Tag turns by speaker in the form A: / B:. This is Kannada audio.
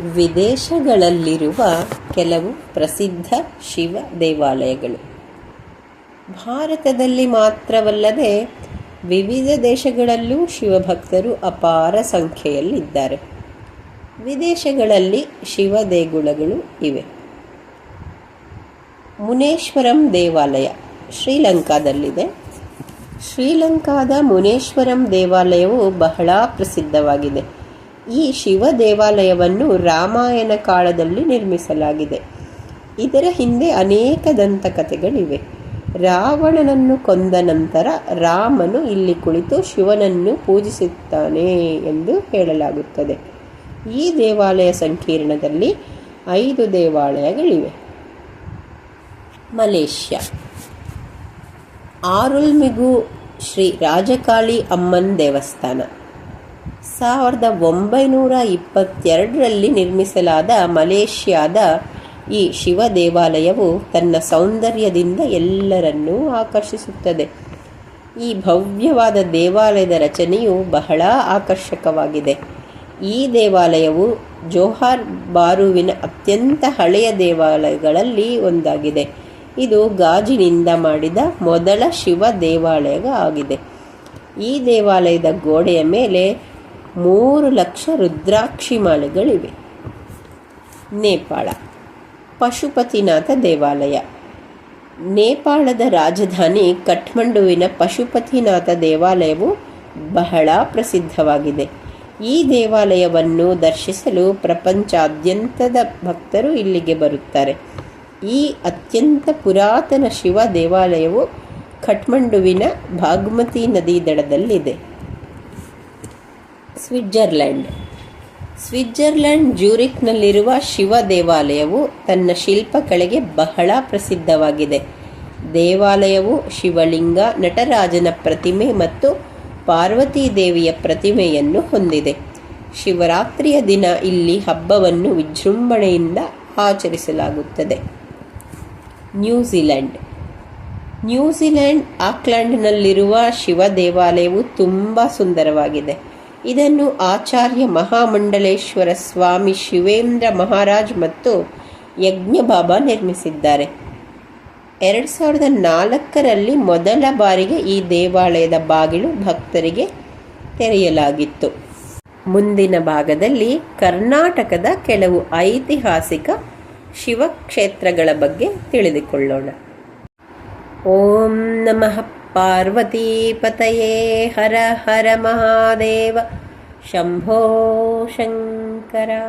A: ವಿದೇಶಗಳಲ್ಲಿರುವ ಕೆಲವು ಪ್ರಸಿದ್ಧ ಶಿವ ದೇವಾಲಯಗಳು. ಭಾರತದಲ್ಲಿ ಮಾತ್ರವಲ್ಲದೆ ವಿವಿಧ ದೇಶಗಳಲ್ಲೂ ಶಿವಭಕ್ತರು ಅಪಾರ ಸಂಖ್ಯೆಯಲ್ಲಿದ್ದಾರೆ. ವಿದೇಶಗಳಲ್ಲಿ ಶಿವ ದೇಗುಲಗಳು ಇವೆ. ಮುನೇಶ್ವರಂ ದೇವಾಲಯ ಶ್ರೀಲಂಕಾದಲ್ಲಿದೆ. ಶ್ರೀಲಂಕಾದ ಮುನೇಶ್ವರಂ ದೇವಾಲಯವು ಬಹಳ ಪ್ರಸಿದ್ಧವಾಗಿದೆ. ಈ ಶಿವ ದೇವಾಲಯವನ್ನು ರಾಮಾಯಣ ಕಾಲದಲ್ಲಿ ನಿರ್ಮಿಸಲಾಗಿದೆ. ಇದರ ಹಿಂದೆ ಅನೇಕ ದಂತಕಥೆಗಳಿವೆ. ರಾವಣನನ್ನು ಕೊಂದ ನಂತರ ರಾಮನು ಇಲ್ಲಿ ಕುಳಿತು ಶಿವನನ್ನು ಪೂಜಿಸುತ್ತಾನೆ ಎಂದು ಹೇಳಲಾಗುತ್ತದೆ. ಈ ದೇವಾಲಯ ಸಂಕೀರ್ಣದಲ್ಲಿ ಐದು ದೇವಾಲಯಗಳಿವೆ. ಮಲೇಷ್ಯಾ. ಆರುಲ್ಮಿಗು ಶ್ರೀ ರಾಜಕಾಳಿ ಅಮ್ಮನ್ ದೇವಸ್ಥಾನ. ಸಾವಿರದ ಒಂಬೈನೂರ ಇಪ್ಪತ್ತೆರಡರಲ್ಲಿ ನಿರ್ಮಿಸಲಾದ ಮಲೇಷ್ಯಾದ ಈ ಶಿವ ದೇವಾಲಯವು ತನ್ನ ಸೌಂದರ್ಯದಿಂದ ಎಲ್ಲರನ್ನೂ ಆಕರ್ಷಿಸುತ್ತದೆ. ಈ ಭವ್ಯವಾದ ದೇವಾಲಯದ ರಚನೆಯು ಬಹಳ ಆಕರ್ಷಕವಾಗಿದೆ. ಈ ದೇವಾಲಯವು ಜೋಹಾರ್ ಬಾರುವಿನ ಅತ್ಯಂತ ಹಳೆಯ ದೇವಾಲಯಗಳಲ್ಲಿ ಒಂದಾಗಿದೆ. ಇದು ಗಾಜಿನಿಂದ ಮಾಡಿದ ಮೊದಲ ಶಿವ ದೇವಾಲಯ ಆಗಿದೆ ಈ ದೇವಾಲಯದ ಗೋಡೆಯ ಮೇಲೆ ಮೂರು ಲಕ್ಷ ರುದ್ರಾಕ್ಷಿ ಮಾಲೆಗಳಿವೆ. ನೇಪಾಳ, ಪಶುಪತಿನಾಥ ದೇವಾಲಯ. ನೇಪಾಳದ ರಾಜಧಾನಿ ಕಠ್ಮಂಡುವಿನ ಪಶುಪತಿನಾಥ ದೇವಾಲಯವು ಬಹಳ ಪ್ರಸಿದ್ಧವಾಗಿದೆ. ಈ ದೇವಾಲಯವನ್ನು ದರ್ಶಿಸಲು ಪ್ರಪಂಚಾದ್ಯಂತದ ಭಕ್ತರು ಇಲ್ಲಿಗೆ ಬರುತ್ತಾರೆ. ಈ ಅತ್ಯಂತ ಪುರಾತನ ಶಿವ ದೇವಾಲಯವು ಕಠ್ಮಂಡುವಿನ ಭಾಗ್ಮತಿ ನದಿ ದಡದಲ್ಲಿದೆ. ಸ್ವಿಟ್ಜರ್ಲ್ಯಾಂಡ್ ಸ್ವಿಟ್ಜರ್ಲೆಂಡ್ ಜ್ಯೂರಿಕ್ನಲ್ಲಿರುವ ಶಿವ ದೇವಾಲಯವು ತನ್ನ ಶಿಲ್ಪಕಲೆಗೆ ಬಹಳ ಪ್ರಸಿದ್ಧವಾಗಿದೆ. ದೇವಾಲಯವು ಶಿವಲಿಂಗ, ನಟರಾಜನ ಪ್ರತಿಮೆ ಮತ್ತು ಪಾರ್ವತಿ ದೇವಿಯ ಪ್ರತಿಮೆಯನ್ನು ಹೊಂದಿದೆ. ಶಿವರಾತ್ರಿಯ ದಿನ ಇಲ್ಲಿ ಹಬ್ಬವನ್ನು ವಿಜೃಂಭಣೆಯಿಂದ ಆಚರಿಸಲಾಗುತ್ತದೆ. ನ್ಯೂಜಿಲೆಂಡ್. ನ್ಯೂಜಿಲೆಂಡ್ ಆಕ್ಲೆಂಡ್ನಲ್ಲಿರುವ ಶಿವ ದೇವಾಲಯವು ತುಂಬ ಸುಂದರವಾಗಿದೆ. ಇದನ್ನು ಆಚಾರ್ಯ ಮಹಾಮಂಡಲೇಶ್ವರ ಸ್ವಾಮಿ ಶಿವೇಂದ್ರ ಮಹಾರಾಜ್ ಮತ್ತು ಯಜ್ಞಬಾಬಾ ನಿರ್ಮಿಸಿದ್ದಾರೆ. ಎರಡು ಸಾವಿರದ ನಾಲ್ಕರಲ್ಲಿ ಮೊದಲ ಬಾರಿಗೆ ಈ ದೇವಾಲಯದ ಬಾಗಿಲು ಭಕ್ತರಿಗೆ ತೆರೆಯಲಾಗಿತ್ತು. ಮುಂದಿನ ಭಾಗದಲ್ಲಿ ಕರ್ನಾಟಕದ ಕೆಲವು ಐತಿಹಾಸಿಕ ಶಿವಕ್ಷೇತ್ರಗಳ ಬಗ್ಗೆ ತಿಳಿದುಕೊಳ್ಳೋಣ. ಓಂ ನಮಃ पार्वतीपतये हर हर महादेव शम्भो शङ्करा